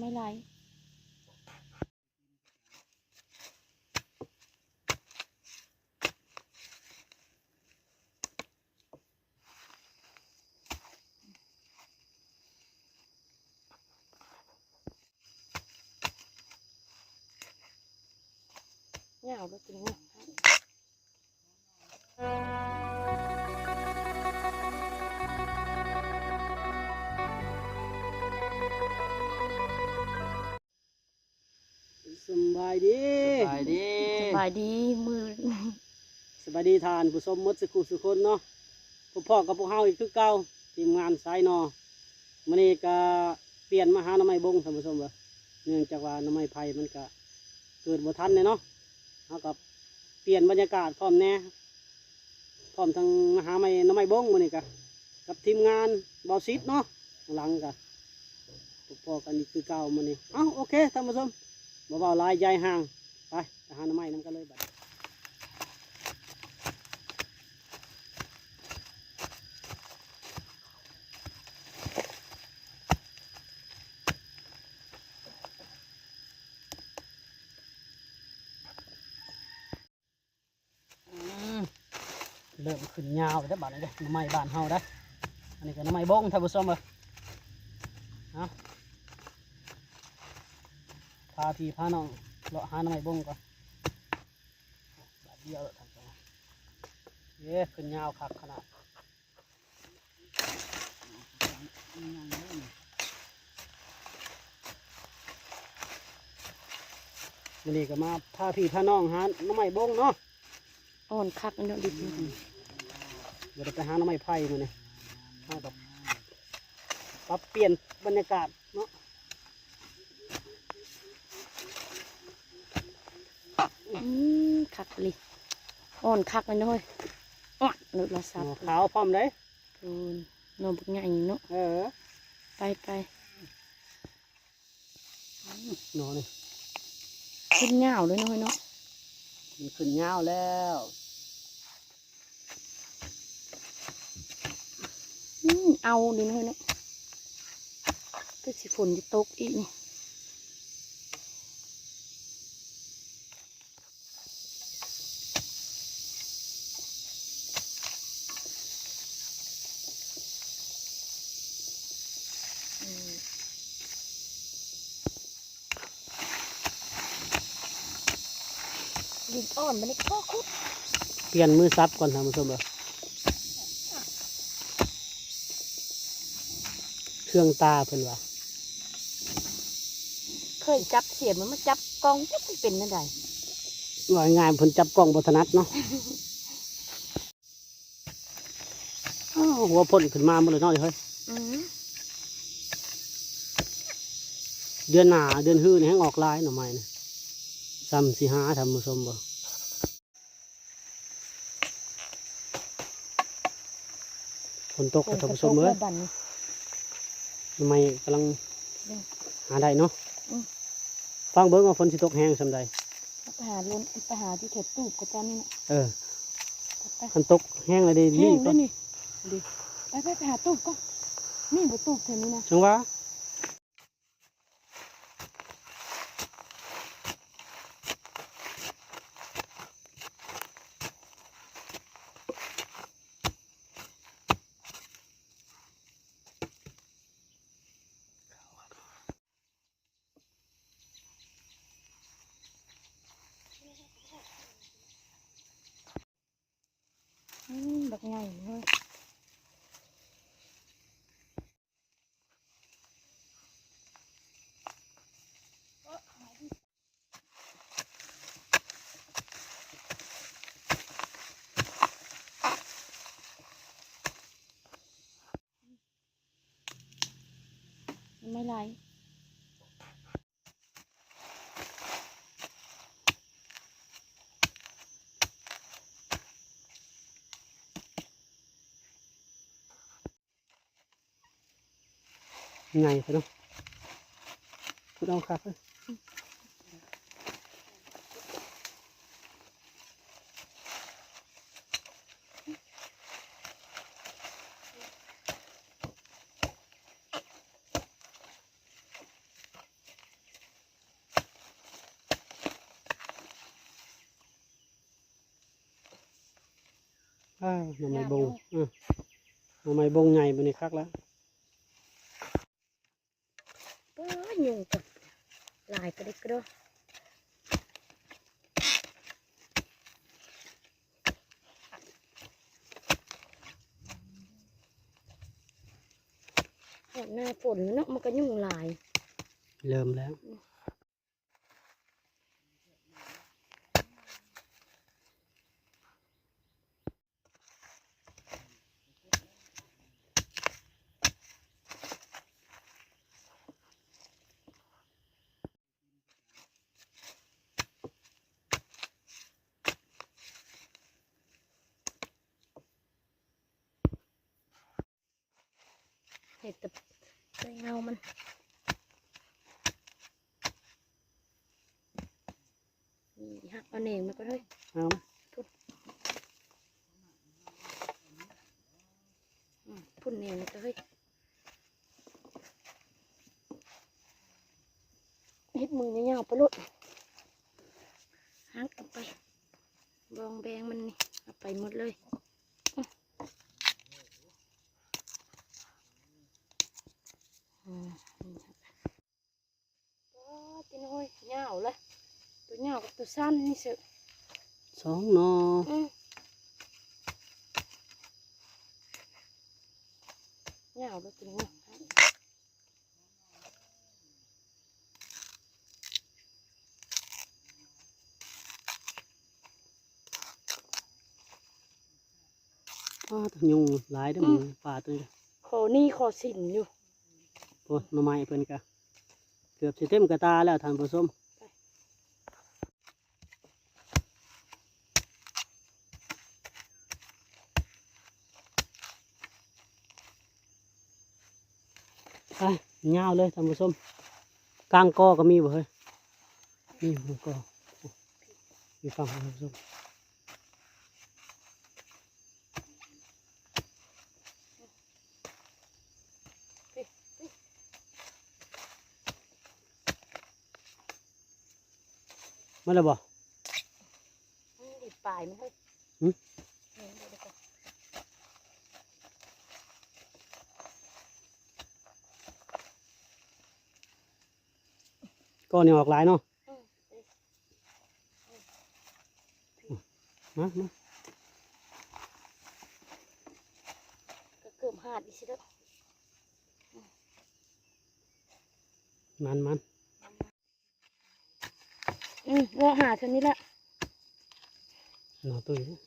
ไม่ไร บายดีมือสบายดีทานผู้ชมมดสุขุสุคนเนาะพวกพ่อกับพวกเฮาอีกคือเก่าทีมงานสายนอมื้อนี้ก็เปลี่ยนมาหาน้ำไม้บงท่านผู้ชมเด้อเนื่องจากว่าน้ำไม้ไผ่มันก็เกิดบ่ทันเลยเนาะเฮากับเปลี่ยนบรรยากาศพร้อมแน่พร้อมทั้งมาหาไม้น้ำไม้บงมื้อนี้ก็กับทีมงานเบาซิดเนาะข้างหลังก็พวกพ่อกันอีกคือเก่ามื้อนี้เอ้าโอเคท่านผู้ชมบ่เว้าหลายใหญ่ห่าง หาหน้ำไม้นํกันเลยบัดเริ่มขึ้นยาวแล้บ้านนี้เด้น้ำไม้บ้านเฮาได้ อันนี้ก็น้ำไม้บ้งท่านผู้ชมเอ้ยเอาพาพี่พาน้องเลาะหาน้ำไม้บ้งก่อน เดียวแล้วท่านผู้ชมเย้ขึ้นยาวคักขนาดวันนี้ก็มาพาพี่พาน้องหาน้ำไม้บงเนาะอ่อนคักเนาะดิบเดี๋ยวเราไปหาหน้ำไม้ไผ่มาเนี่ยเอาแบบปรับเปลี่ยนบรรยากาศเนาะอืมคักเลย อ่อนคักเลยเนาะเฮ้ยอ่อนนึกละสับหัวขาวพร้อมเลยคูณนมบักใหญ่เนาะเออ ไปไปหนอนี่ขึ้นเหงาเลยเนาะเฮ้ยเนาะมันขึ้นยาวแล้วอืมเอาดิเนาะเฮ้ยเนาะก็สิฝนจะตกอีกนี่ ดินอ่อนมันนี่ก็คุดเปลี่ยนมือซับก่อนท่านผู้ชมเลยเครื่องตาเพิ่นว่าเคยจับเสียมมันมาจับกองจับมันเป็นนั่นใดว่าง่ายๆเพิ่นจับกล้องบถนัดเนาะอ้าวหัวพ่นขึ้นมาหมดเลยเนาะเฮ้ยอืมเดือนหน้าเดือนฮื้อนี่ให้ออกลายหน่อไม้นี่ซ้ำสิหาท่านผู้ชมบ่ นตกกับท่านผู้ชมเอ้ยบันนี่ทำไมกำลังอืมหาได้เนาะอืมฟังเบิ้งว่าฝนสิตกแห้งสำใดไปหาล้นไปหาที่เถิดตูบกับเจ้านี่นะเออไปคันตกแห้งเลยได้แห้นี่งก็ด้วยนี่ดิไปไปไปหาตูบก็นี่บ่ตูบเท่านี้นะจังหว่า อืมบักใหญ่เลย ไม่ไรไงไปเนาะพูดเอาครับ เอ้ยหน่อไม้บงอะหน่อไม้บงใหญ่บนนี้คักแล้วเป้อยุงกับลายกระดิกกระโดดหอดหน้าฝนเนาะมันก็ยุ่งหลาย เริ่มแล้ว ห็ดแต่ใจเงามันนี่ฮักเอาเน่งมาก็ได้เอามาอืมพุ่นเน่งมาก็ได้เฮ็ดมือเงาๆไปโลดฮักเอาไปบองแบงมันนี่เอาไปหมดเลยอื้ออืมนี่ครับโอ้ตีน้อยเหงาเลยตัว เหงากับตัวสั้นนี่สิสองหนออืมเหงาแล้วตัวนี้อ้าวตัวยุงหลายเด้อหมึงป่าตัวนี้ขอนี่ขอสินอยู่ โอ้หน่อไม้เพิ่นกะเกือบสิเต็มกระตาแล้วท่านผู้ชมไป ยาวเลยท่านผู้ชมกลางกอก็มีบ่เฮ้ยนี่มันก็โอ้มีฟังท่านผู้ชมมาแล้วบ่อืมดิปลายมันเฮ้ย หึ นี่เดี๋ยวเดี๋ยวก่อน ก็นี่ออกหลายเนาะอืมเอ้ยมามาก็เกือบหาดอีกสิเด้อมันมันอืมว่าหาเท่านี้ละหน่อตุ้ยนะ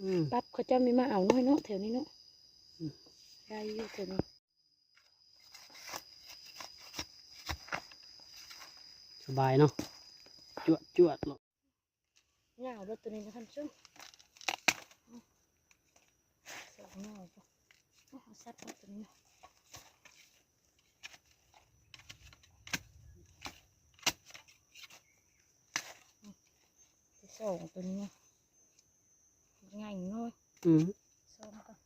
อืมปั๊บเขาเจ้ามีมาเอาน้อยเนาะแถวนี้เนาะอืมได้อยู่แถวนี้ บายเนาะจวดจวดเนาะเหงาแล้วตัวนี้นะท่านผู้ชมอืมสองเหงาปะเอาเอาซัดเอาตัวนี้นะอืมไปสองตัวนี้นะง่ายน้อยอืมซ้อมก่อน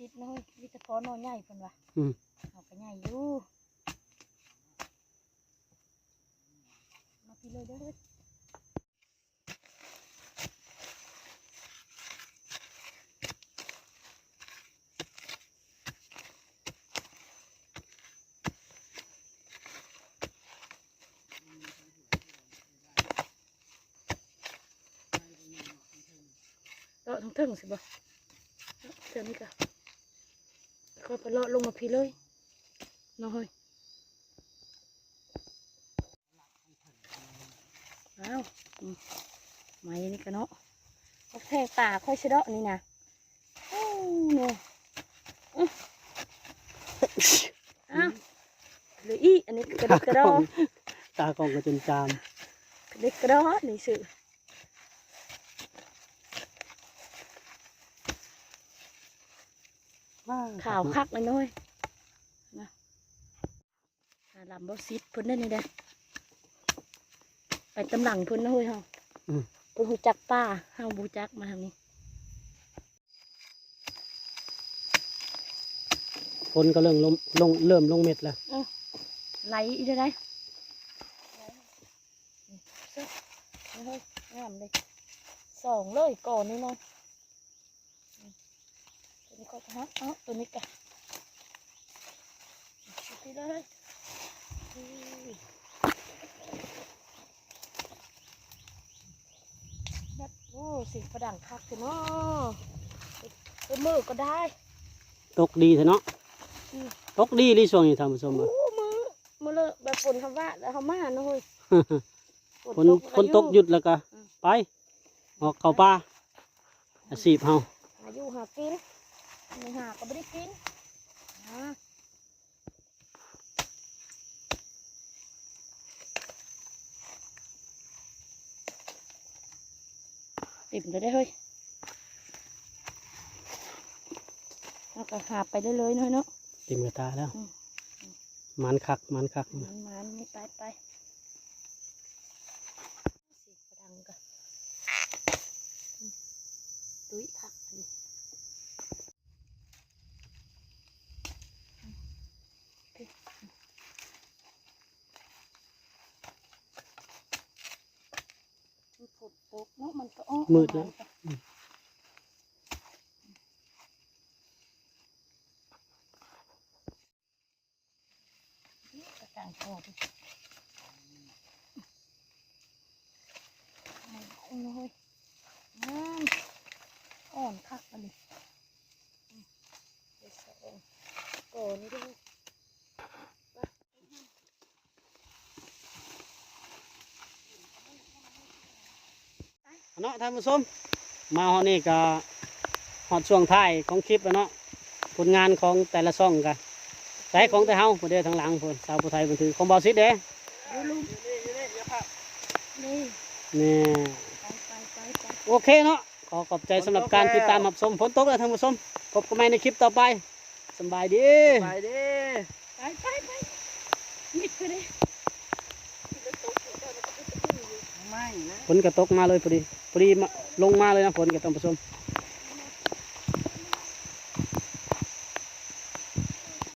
สองประสิทธิ์น้อยวิตาพอนอนใหญ่เพิ่นว่ะอืม เอาไปใหญ่อยู่มาพี่เลยเด้อเลยเลาะทั้งเทิงสิบ่เลาะเดี๋ยวนี้ก็ ค่อยไปเลาะลงมาพี่เลยน้อยอ้าวอืมไม้นี่ก็เนาะเอาแทงป่าค่อยเสยเดาะนี่นะโอ้เนาะอื้ออ้าวเหลืออีอันนี้กระดิกกระดอตากล้องก็จนจามกระดิกกระดอนี่สิว้ ข่าวคักเลยน้อยนะหาลำบอซิดเพิ่นได้นี่เด้อไปตำหลังเพิ่นนะเฮ้ยเฮาอืมเพิ่นหูจักป้าเฮาบูจักมาทางนี้ฝนก็เริ่มลงลงเริ่มลงเม็ดแล้วไหลอีกได้อได้ช่เฮ้ยงามเลยสองเลยก่อนนี่เนาะอืมตัว นี้ก็ฮะเอ้าตัวนี้กันไปเลยแบบโอ้สีฝรั่งคักเลยเนาะเป็นมือก็ได้ ตกดีเถอะเนาะตกดีรีช่วงนี้ท่านผู้ชมโอ้เอ้ยมือมือเลยแบบฝนคำว่าแล้วเขามาเนาะเฮ้ยฝนฝนตกหยุดแล้วก็ไปออกเข้าป่าอาชีพเฮาหายู่หากิน ไม่หาก็ไม่ได้กินนะติ่มเลยได้อเฮ้ยแล้วก็หาไปได้เลยๆเนาะเนาะเต็มกระตาแล้วอืมมันคัก มันคัก มันมันไม่ไปไปสีกระดังกันอืมตุ้ยผักอันนี้อืมโอเคมันฝนตกเนาะ มันก็อ้อมืดแล้วประาณอืมนี่กระต่างพอดิไม่เอาเลยงามอ่อนคักอันนี้อืมเดี๋ยวสองก่อนด้วย เนาะท่านผู้ชมมาฮอดนี่ก็ฮอดช่วงท้ายของคลิปแล้วเนาะผลงานของแต่ละช่องกันใช้ของแต่เฮาผู้เดียวทางหลังพุ่นสาวผู้ไทยบันทึกของบอสิเด้ดูลุงนี่นี่ไปไปไปไปโอเคเนาะขอขอบใจสำหรับการติดตามรับชมฝนตกแล้วท่านผู้ชมพบกันใหม่ในคลิปต่อไปสำบายดีไปดิไปไปไปมิดไปเลยไม่นะฝนกระตกมาเลยพอดี พอดีมาลงมาเลยนะฝนกับท่านผู้ชม